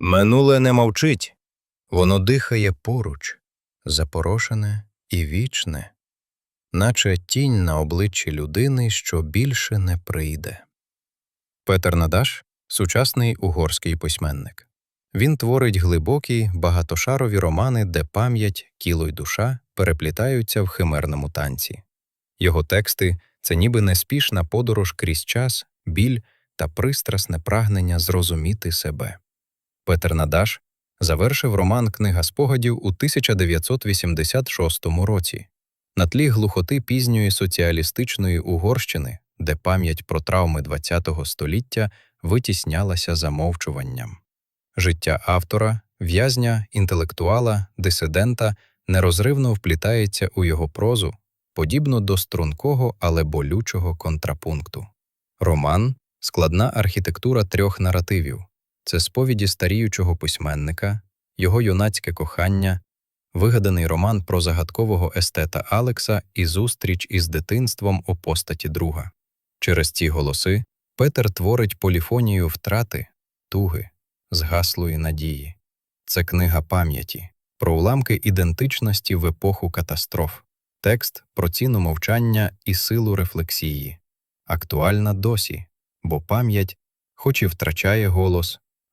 Минуле не мовчить, воно дихає поруч, запорошене і вічне, наче тінь на обличчі людини, що більше не прийде. Петер Надаш сучасний угорський письменник. Він творить глибокі, багатошарові романи, де пам'ять, кіло й душа переплітаються в химерному танці. Його тексти це ніби неспішна подорож крізь час, біль та пристрасне прагнення зрозуміти себе. Петер Надаш завершив роман Книга спогадів у 1986 році на тлі глухоти пізньої соціалістичної Угорщини, де пам'ять про травми ХХ століття витіснялася замовчуванням. Життя автора, в'язня, інтелектуала, дисидента нерозривно вплітається у його прозу, подібно до стрункого, але болючого контрапункту. Роман складна архітектура трьох наративів це сповіді старіючого письменника, його юнацьке кохання, вигаданий роман про загадкового естета Алекса і зустріч із дитинством у постаті друга. Через ці голоси Петер творить поліфонію втрати, туги, згаслої надії. Це книга пам'яті, про уламки ідентичності в епоху катастроф, текст про ціну мовчання і силу рефлексії, актуальна досі, бо пам'ять, хоч і втрачає голос,